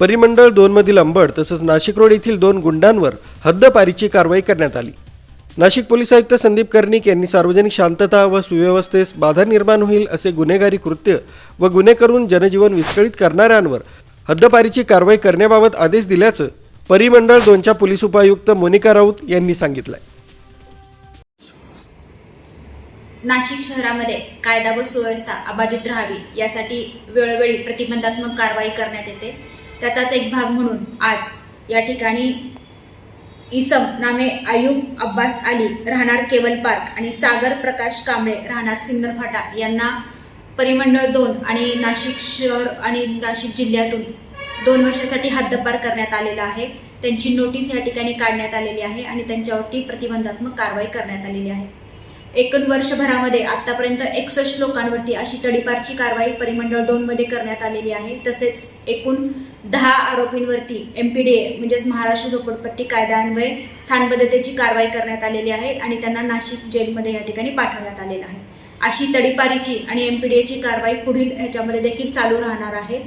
परिमंडळ दोनमधील अंबड तसंच नाशिक रोड येथील दोन गुंडांवर हद्दपारीची कारवाई करण्यात आली. नाशिक पोलीस आयुक्त संदीप कर्णिक यांनी सार्वजनिक शांतता व सुव्यवस्थेस बाधा निर्माण होईल असे गुन्हेगारी कृत्य व गुन्हे करून जनजीवन विस्कळीत करणाऱ्यांवर हद्दपारीची कारवाई करण्याबाबत आदेश दिल्याचं परिमंडळ दोनच्या पोलीस उपायुक्त मोनिका राऊत यांनी सांगितलंय. नाशिक शहरामध्ये कायदा व सुव्यवस्था अबाधित राहावी यासाठी वेळोवेळी प्रतिबंधात्मक कारवाई करण्यात येते. त्याचाच एक भाग म्हणून आज या ठिकाणी इसम नामे आयुब अब्बास अली राहणार केवल पार्क आणि सागर प्रकाश कांबळे राहणार सिन्नर फाटा यांना परिमंडळ दोन आणि नाशिक शहर आणि नाशिक जिल्ह्यातून दोन वर्षासाठी हद्दपार करण्यात आलेला आहे. त्यांची नोटीस या ठिकाणी काढण्यात आलेली आहे आणि त्यांच्यावरती प्रतिबंधात्मक कारवाई करण्यात आलेली आहे. एकूण वर्षभरामध्ये आतापर्यंत एकसष्ट लोकांवरती अशी तडीपारची कारवाई परिमंडळ दोन मध्ये करण्यात आलेली आहे. तसेच एकूण दहा आरोपींवरती एम पी डी ए म्हणजेच महाराष्ट्र झोपडपट्टी कायद्यान्वये स्थानबद्धतेची कारवाई करण्यात आलेली आहे आणि त्यांना नाशिक जेलमध्ये या ठिकाणी पाठवण्यात आलेलं आहे. अशी तडीपारीची आणि एम पी डी एची कारवाई पुढील ह्याच्यामध्ये देखील चालू राहणार आहे.